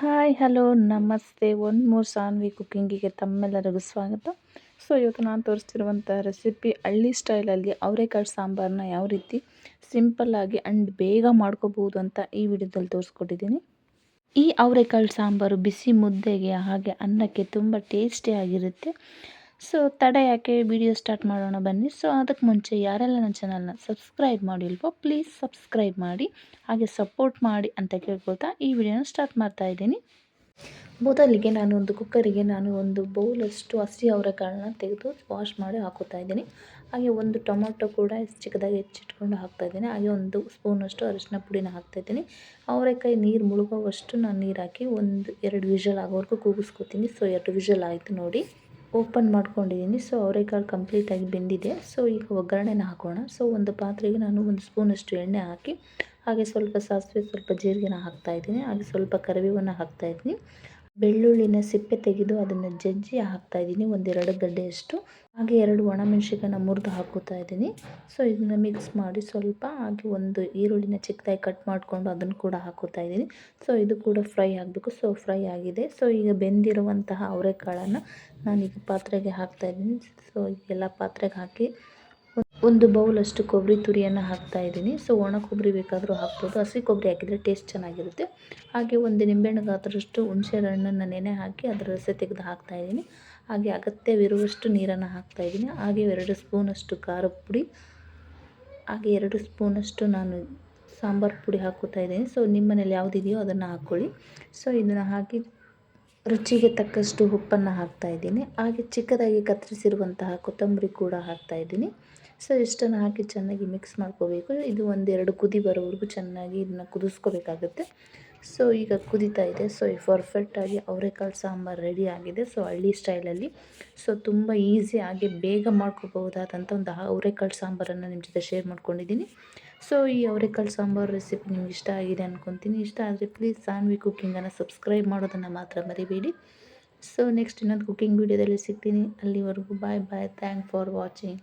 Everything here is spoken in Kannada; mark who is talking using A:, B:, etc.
A: ಹಾಯ್, ಹಲೋ, ನಮಸ್ತೆ. ಒಂದು ಮೂರು ಸಾನ್ವಿ ಕುಕ್ಕಿಂಗಿಗೆ ತಮ್ಮೆಲ್ಲರಿಗೂ ಸ್ವಾಗತ. ಸೊ ಇವತ್ತು ನಾನು ತೋರಿಸ್ತಿರುವಂಥ ರೆಸಿಪಿ ಹಳ್ಳಿ ಸ್ಟೈಲಲ್ಲಿ ಅವರೆಕಾಳು ಸಾಂಬಾರನ್ನ ಯಾವ ರೀತಿ ಸಿಂಪಲ್ಲಾಗಿ ಆ್ಯಂಡ್ ಬೇಗ ಮಾಡ್ಕೋಬಹುದು ಅಂತ ಈ ವಿಡಿಯೋದಲ್ಲಿ ತೋರಿಸ್ಕೊಟ್ಟಿದ್ದೀನಿ. ಈ ಅವರೆಕಾಳು ಸಾಂಬಾರು ಬಿಸಿ ಮುದ್ದೆಗೆ ಹಾಗೆ ಅನ್ನಕ್ಕೆ ತುಂಬ ಟೇಸ್ಟಿಯಾಗಿರುತ್ತೆ ಸೊ ತಡ ಯಾಕೆ ವಿಡಿಯೋ ಸ್ಟಾರ್ಟ್ ಮಾಡೋಣ ಬನ್ನಿ. ಸೊ ಅದಕ್ಕೆ ಮುಂಚೆ ಯಾರೆಲ್ಲ ನನ್ನ ಚಾನಲ್ನ ಸಬ್ಸ್ಕ್ರೈಬ್ ಮಾಡಿಲ್ವೋ ಪ್ಲೀಸ್ ಸಬ್ಸ್ಕ್ರೈಬ್ ಮಾಡಿ, ಹಾಗೆ ಸಪೋರ್ಟ್ ಮಾಡಿ ಅಂತ ಕೇಳ್ಕೊಳ್ತಾ ಈ ವಿಡಿಯೋನ ಸ್ಟಾರ್ಟ್ ಮಾಡ್ತಾ ಇದ್ದೀನಿ. ಮೊದಲಿಗೆ ನಾನು ಒಂದು ಕುಕ್ಕರಿಗೆ ನಾನು ಒಂದು ಬೌಲಷ್ಟು ಹಸಿ ಅವರೆಕಾಳನ್ನ ತೆಗೆದು ವಾಶ್ ಮಾಡಿ ಹಾಕೋತಾ ಇದ್ದೀನಿ. ಹಾಗೆ ಒಂದು ಟೊಮೊಟೊ ಕೂಡ ಚಿಕ್ಕದಾಗಿ ಹೆಚ್ಚಿಟ್ಕೊಂಡು ಹಾಕ್ತಾಯಿದ್ದೀನಿ ಹಾಗೆ ಒಂದು ಸ್ಪೂನಷ್ಟು ಅರಿಶಿನ ಪುಡಿನ ಹಾಕ್ತಾಯಿದ್ದೀನಿ ಅವರೆಕಾಯಿ ನೀರು ಮುಳುಗೋವಷ್ಟು ನಾನು ನೀರು ಹಾಕಿ ಒಂದು ಎರಡು ವಿಷಲ್ ಆಗೋವರೆಗೂ ಕೂಗಿಸ್ಕೊತೀನಿ. ಸೊ ಎರಡು ವಿಷಲ್ ಆಯಿತು ನೋಡಿ. ಓಪನ್ ಮಾಡ್ಕೊಂಡಿದ್ದೀನಿ. ಸೊ ಅವರೆಕಾಳು ಕಂಪ್ಲೀಟಾಗಿ ಬೆಂದಿದೆ. ಸೊ ಈಗ ಒಗ್ಗರಣೆನ ಹಾಕೋಣ. ಸೊ ಒಂದು ಪಾತ್ರೆಗೆ ನಾನು ಒಂದು ಸ್ಪೂನಷ್ಟು ಎಣ್ಣೆ ಹಾಕಿ, ಹಾಗೆ ಸ್ವಲ್ಪ ಸಾಸಿವೆ, ಸ್ವಲ್ಪ ಜೀರಿಗೆನ ಹಾಕ್ತಾಯಿದ್ದೀನಿ ಹಾಗೆ ಸ್ವಲ್ಪ ಕರಿಬೇವನ್ನು ಹಾಕ್ತಾಯಿದ್ದೀನಿ ಬೆಳ್ಳುಳ್ಳಿನ ಸಿಪ್ಪೆ ತೆಗೆದು ಅದನ್ನು ಜಜ್ಜಿ ಹಾಕ್ತಾ ಇದ್ದೀನಿ. ಒಂದೆರಡು ಗಡ್ಡೆಯಷ್ಟು. ಹಾಗೆ ಎರಡು ಒಣಮೆಣ್ಸಿಕಾಯನ್ನ ಮುರಿದು ಹಾಕೋತಾ ಇದ್ದೀನಿ. ಸೊ ಇದನ್ನ ಮಿಕ್ಸ್ ಮಾಡಿ ಸ್ವಲ್ಪ ಹಾಗೆ ಒಂದು ಈರುಳ್ಳಿನ ಚಿಕ್ಕದಾಗಿ ಕಟ್ ಮಾಡಿಕೊಂಡು ಅದನ್ನು ಕೂಡ ಹಾಕೋತಾ ಇದ್ದೀನಿ. ಸೊ ಇದು ಕೂಡ ಫ್ರೈ ಆಗಬೇಕು. ಸೊ ಫ್ರೈ ಆಗಿದೆ. ಸೊ ಈಗ ಬೆಂದಿರುವಂತಹ ಅವರೆಕಾಳನ್ನು ನಾನೀಗ ಪಾತ್ರೆಗೆ ಹಾಕ್ತಾ ಇದ್ದೀನಿ. ಸೊ ಎಲ್ಲ ಪಾತ್ರೆಗೆ ಹಾಕಿ ಒಂದು ಬೌಲಷ್ಟು ಕೊಬ್ಬರಿ ತುರಿಯನ್ನು ಹಾಕ್ತಾ ಇದ್ದೀನಿ. ಸೊ, ಒಣ ಕೊಬ್ಬರಿ ಬೇಕಾದರೂ ಹಾಕ್ಬೋದು. ಹಸಿ ಕೊಬ್ಬರಿ ಹಾಕಿದರೆ ಟೇಸ್ಟ್ ಚೆನ್ನಾಗಿರುತ್ತೆ. ಹಾಗೆ ಒಂದು ನಿಂಬೆಹಣ್ಣು ಗಾತ್ರಷ್ಟು ಹುಣಸೆ ಹಣ್ಣನ್ನು ನೆನೆ ಹಾಕಿ ಅದರ ರಸ ತೆಗೆದು ಹಾಕ್ತಾ ಇದ್ದೀನಿ. ಹಾಗೆ ಅಗತ್ಯವಿರುವಷ್ಟು ನೀರನ್ನು ಹಾಕ್ತಾ ಇದ್ದೀನಿ. ಹಾಗೆ ಎರಡು ಸ್ಪೂನಷ್ಟು ಖಾರದ ಪುಡಿ, ಹಾಗೆ ಎರಡು ಸ್ಪೂನಷ್ಟು ನಾನು ಸಾಂಬಾರು ಪುಡಿ ಹಾಕೋತಾ ಇದ್ದೀನಿ. ಸೊ ನಿಮ್ಮ ಮನೇಲಿ ಯಾವುದಿದೆಯೋ ಅದನ್ನು ಹಾಕ್ಕೊಳ್ಳಿ ಸೊ, ಇದನ್ನು ಹಾಕಿ ರುಚಿಗೆ ತಕ್ಕಷ್ಟು ಉಪ್ಪನ್ನು ಹಾಕ್ತಾ ಇದ್ದೀನಿ. ಹಾಗೆ ಚಿಕ್ಕದಾಗಿ ಕತ್ತರಿಸಿರುವಂತಹ ಕೊತ್ತಂಬರಿ ಕೂಡ ಹಾಕ್ತಾಯಿದ್ದೀನಿ ಸೊ ಇಷ್ಟನ್ನು ಹಾಕಿ ಚೆನ್ನಾಗಿ ಮಿಕ್ಸ್ ಮಾಡ್ಕೋಬೇಕು. ಇದು ಒಂದೆರಡು ಕುದಿ ಬರೋವರೆಗೂ ಚೆನ್ನಾಗಿ ಇದನ್ನ ಕುದಿಸ್ಕೋಬೇಕಾಗುತ್ತೆ. ಸೊ ಈಗ ಕುದಿತಾ ಇದೆ. ಸೊ ಈ ಪರ್ಫೆಕ್ಟಾಗಿ ಅವರೆಕಾಳು ಸಾಂಬಾರು ರೆಡಿ ಆಗಿದೆ. ಸೊ ಹಳ್ಳಿ ಸ್ಟೈಲಲ್ಲಿ ಸೊ ತುಂಬ ಆಗಿ ಬೇಗ ಮಾಡ್ಕೋಬಹುದಾದಂಥ ಒಂದು ಅವರೆಕಾಳು ಸಾಂಬಾರನ್ನು ನಿಮ್ಮ ಜೊತೆ ಶೇರ್ ಮಾಡ್ಕೊಂಡಿದ್ದೀನಿ. ಸೊ ಈ ಅವರೆಕಾಳು ಸಾಂಬಾರು ರೆಸಿಪಿ ನಿಮ್ಗೆ ಇಷ್ಟ ಆಗಿದೆ ಅಂದ್ಕೊತೀನಿ ಇಷ್ಟ ಆದರೆ ಪ್ಲೀಸ್ ಸಾನ್ವಿ ಕುಕ್ಕಿಂಗನ್ನು ಸಬ್ಸ್ಕ್ರೈಬ್ ಮಾಡೋದನ್ನು ಮಾತ್ರ ಮರಿಬೇಡಿ. ಸೊ ನೆಕ್ಸ್ಟ್ ಇನ್ನೊಂದು ಕುಕ್ಕಿಂಗ್ ವೀಡಿಯೋದಲ್ಲಿ ಸಿಗ್ತೀನಿ. ಅಲ್ಲಿವರೆಗೂ bye bye thank for watching